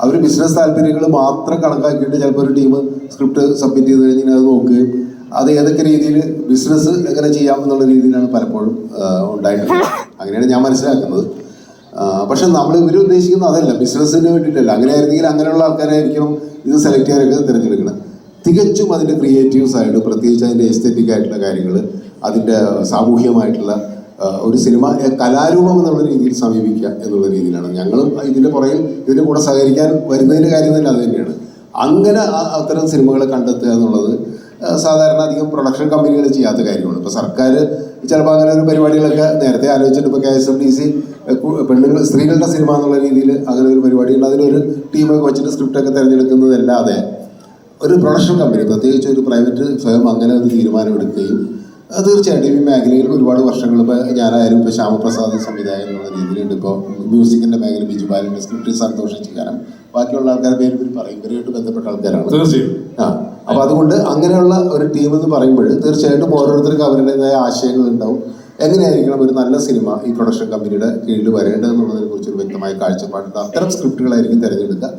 അവർ business താല്പര്യങ്ങൾ മാത്രം കണക്കാക്കിയിട്ട് ചിലപ്പോൾ ഒരു ടീം സ്ക്രിപ്റ്റ് സബ്മിറ്റ് ചെയ്ത് കഴിഞ്ഞാൽ അത് നോക്കുകയും അത് ഏതൊക്കെ രീതിയിൽ ബിസിനസ് എങ്ങനെ ചെയ്യാം എന്നുള്ള രീതിയിലാണ് പലപ്പോഴും ഉണ്ടായിട്ടുള്ളത്. അങ്ങനെയാണ് ഞാൻ മനസ്സിലാക്കുന്നത്. പക്ഷെ നമ്മൾ ഇവർ ഉദ്ദേശിക്കുന്നത് അതല്ല. ബിസിനസ്സിന് വേണ്ടിയിട്ടല്ല. അങ്ങനെ ആയിരുന്നെങ്കിൽ അങ്ങനെയുള്ള ആൾക്കാരായിരിക്കും ഇത് സെലക്ട് ചെയ്യാനൊക്കെ തിരഞ്ഞെടുക്കണം. തികച്ചും അതിന്റെ ക്രിയേറ്റീവ് സൈഡ് പ്രത്യേകിച്ച് അതിന്റെ എസ്തെറ്റിക് ആയിട്ടുള്ള കാര്യങ്ങൾ അതിന്റെ സാമൂഹികമായിട്ടുള്ള ആ, ഒരു സിനിമ കലാരൂപം എന്നുള്ള രീതിയിൽ സമീപിക്കുക എന്നുള്ള രീതിയിലാണ്. ഞങ്ങളും ഇതിന്റെ പുറകിൽ ഇതിന്റെ കൂടെ സഹകരിക്കാൻ വരുന്നതിന്റെ കാര്യം തന്നെ അത് തന്നെയാണ്. അങ്ങനെ അത്തരം സിനിമകൾ കണ്ടെത്തുക എന്നുള്ളത് സാധാരണ അധികം പ്രൊഡക്ഷൻ കമ്പനികൾ ചെയ്യാത്ത കാര്യമാണ്. ഇപ്പോൾ സർക്കാർ ചിലപ്പോൾ അങ്ങനെ ഒരു പരിപാടികളൊക്കെ നേരത്തെ ആലോചിച്ചിട്ട് ഇപ്പോൾ K S F D C പെണ്ണുങ്ങൾ സ്ത്രീകളുടെ സിനിമ എന്നുള്ള രീതിയിൽ അങ്ങനെ ഒരു പരിപാടിയുണ്ട് അതിനൊരു ടീമൊക്കെ വെച്ചിട്ട് സ്ക്രിപ്റ്റൊക്കെ തിരഞ്ഞെടുക്കുന്നതല്ലാതെ ഒരു പ്രൊഡക്ഷൻ കമ്പനി പ്രത്യേകിച്ച് ഒരു പ്രൈവറ്റ് ഫേം അങ്ങനെ ഒരു തീരുമാനമെടുക്കുകയും തീർച്ചയായിട്ടും. ഈ മേഖലയിൽ ഒരുപാട് വർഷങ്ങൾ ഇപ്പോൾ ഞാനായാലും ഇപ്പോൾ ശ്യാമപ്രസാദ് സംവിധായകൻ എന്നുള്ള രീതിയിലുണ്ട്. ഇപ്പോൾ മ്യൂസിക്കിന്റെ മേഖല ബിജു ബാലിന്റെ സ്ക്രിപ്റ്റ് സന്തോഷം ചെയ്യാനും ബാക്കിയുള്ള ആൾക്കാരുടെ പേര് ഇവർ പറയും. ഇവരുമായിട്ട് ബന്ധപ്പെട്ട ആൾക്കാരാണ്. തീർച്ചയായും. ആ അപ്പോൾ അതുകൊണ്ട് അങ്ങനെയുള്ള ഒരു ടീം എന്ന് പറയുമ്പോൾ തീർച്ചയായിട്ടും ഓരോരുത്തർക്കും അവരുടേതായ ആശയങ്ങൾ ഉണ്ടാവും. എങ്ങനെയായിരിക്കണം ഒരു നല്ല സിനിമ ഈ പ്രൊഡക്ഷൻ കമ്പനിയുടെ കീഴിൽ വരേണ്ടതെന്നുള്ളതിനെ കുറിച്ച് ഒരു വ്യക്തമായ കാഴ്ചപ്പാടുണ്ട് അത്തരം സ്ക്രിപ്റ്റുകളായിരിക്കും തിരഞ്ഞെടുക്കുക.